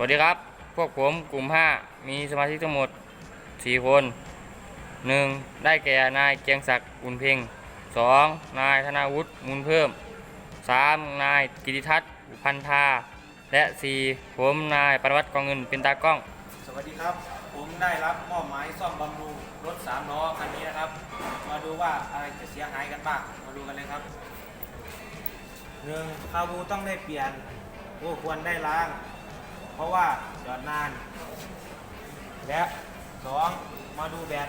วัสดีครับ พวกผมกลุ่ม 5 มีสมาชิกทั้งหมด 4 คน 1. ได้แก่นายเกียงศักดิ์อุ่นเพ็ง 2. นายธนาวุฒิมูลเพิ่ม 3. นายกิติทัศน์พันธา และ 4. ผมนายปรวัตรกองเงินเป็นตากล้อง สวัสดีครับ ผมได้รับมอบหมายซ่อมบำรุงรถสามล้อคันนี้นะครับ มาดูว่าอะไรจะเสียหายกันบ้าง มาดูกันเลยครับหนึ่งคาบูต้องได้เปลี่ยนโอ้ควรได้ล้าง เพราะว่าจอดนาน และสองมาดูแบต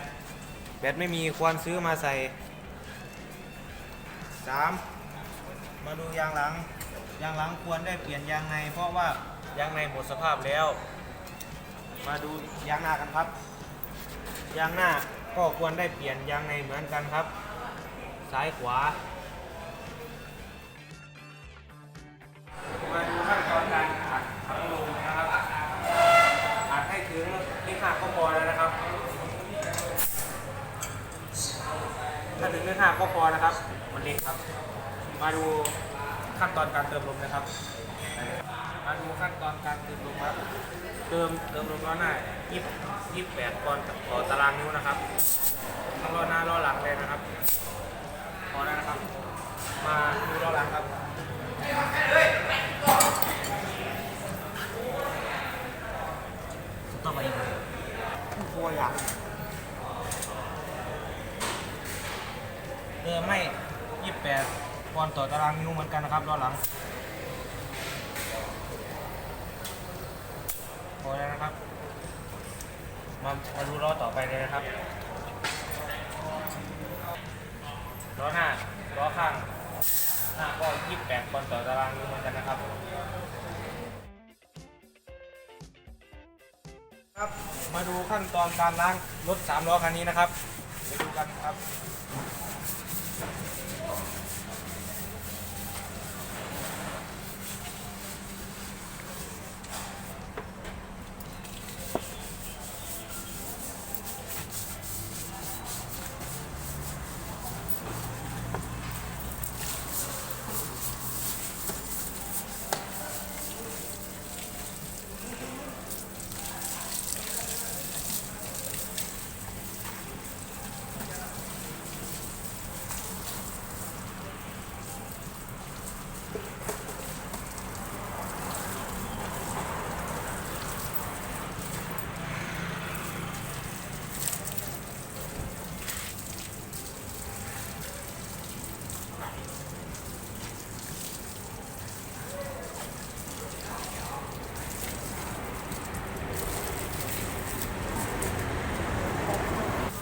แบตไม่มีควรซื้อมาใส่สามมาดูยางหลัง ยางหลังควรได้เปลี่ยนยางใน เพราะว่ายางในหมดสภาพแล้ว มาดูยางหน้ากันครับ ยางหน้าก็ควรได้เปลี่ยนยางในเหมือนกันครับ ซ้ายขวามา ห้าก็พอนะครับ มันเล็กครับ มาดูขั้นตอนการเติมลมนะครับ มาดูขั้นตอนการเติมลมครับ เติมเติมลมล้อหน้ายี่ยี่แปดปอนด์ต่อตารางนิ้วนะครับทั้งล้อหน้าล้อหลังเลยนะครับ พอแล้วนะครับ มาดูล้อหลังครับ ต่อไปกลัวอยาก เดิมไม่ยี่แปดปอนด์ต่อตารางนิ้วเหมือนกันนะครับล้อหลังพอแล้วนะครับ มามาดูล้อต่อไปเลยนะครับล้อหน้าล้อข้างหน้าก็ 28ปอนด์ต่อตารางนิ้วเหมือนกันนะครับครับ มาดูขั้นตอนการล้างรถ3ล้อคันนี้นะครับ ไปดูกันครับ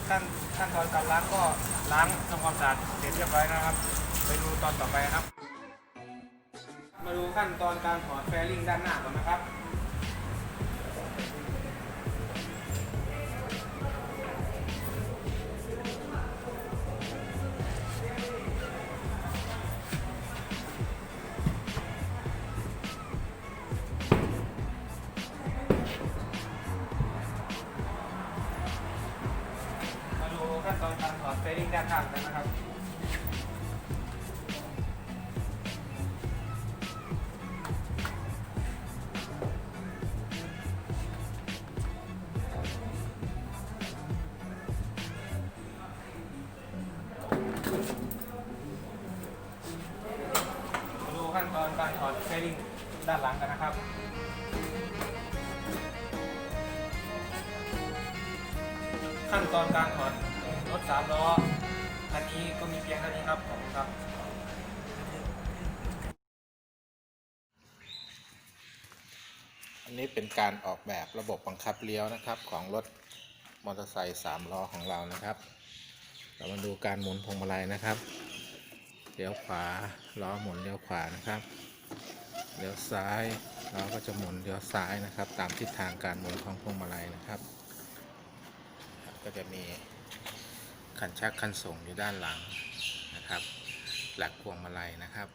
ขั้นขั้นต อนการล้างก็ล้างทำความสะอาดเสร็จเรียบร้อยนะครับ ไปดูตอนต่อไปครับ มาดูขั้นตอนการถอดแฟริ่งด้านหน้าก่อนนะครับ การถอดแฟริ่งด้านข้างกันนะครับมาดูขั้นตอนการถอดแฟริ่งด้านหลังกันนะครับขั้นตอนการถอด รถสามล้อคันนี้ก็มีเพียงเท่านี้ครับขอบคุณครับอันนี้เป็นการออกแบบระบบบังคับเลี้ยวนะครับ ของรถมอเตอร์ไซค์สามล้อของเรานะครับ เรามาดูการหมุนพวงมาลัยนะครับเลี้ยวขวาล้อหมุนเลี้ยวขวานะครับเลี้ยวซ้ายล้อก็จะหมุนเลี้ยวซ้ายนะครับ ตามทิศทางการหมุนของพวงมาลัยนะครับ ก็จะมี คันชักคันส่งอยู่ด้านหลังนะครับ หลักพวงมาลัยนะครับ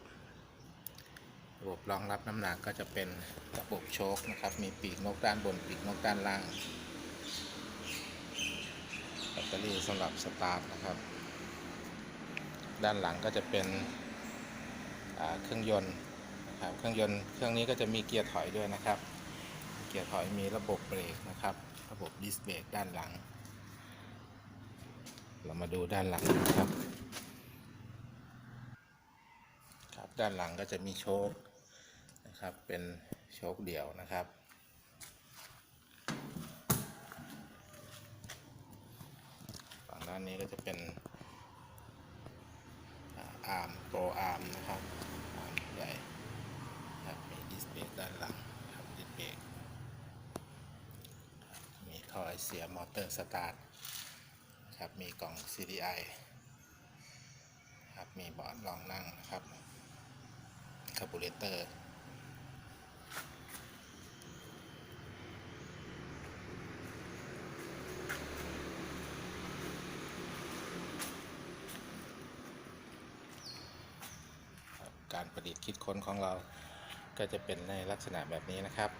ระบบรองรับน้ำหนักก็จะเป็นระบบโชคนะครับ มีปีกนกด้านบนปีกนกด้านล่างแบตเตอรี่สำหรับสตาร์ทนะครับ ด้านหลังก็จะเป็นเครื่องยนต์นะครับเครื่องยนต์เครื่องนี้ก็จะมีเกียร์ถอยด้วยนะครับ เกียร์กียร์ถอยมีระบบเบรกนะครับ ระบบดิสเบรกด้านหลัง เรามาดูด้านหลังนะครับ ครับด้านหลังก็จะมีโชคนะครับ เป็นโชคเดี่ยวนะครับฝั่งด้านนี้ก็จะเป็นอาร์มโปรอาร์มนะครับอาร์มใหญ่ครับมีดิสเบรกด้านหลังครับดิสเบรกมีท่อไอเสียมอเตอร์สตาร์ท ครับมีกล่อง CDI ครับมีเบาะรองนั่งนะครับคาร์บูเรเตอร์การประดิษฐ์คิดค้นของเราก็จะเป็นในลักษณะแบบนี้นะครับ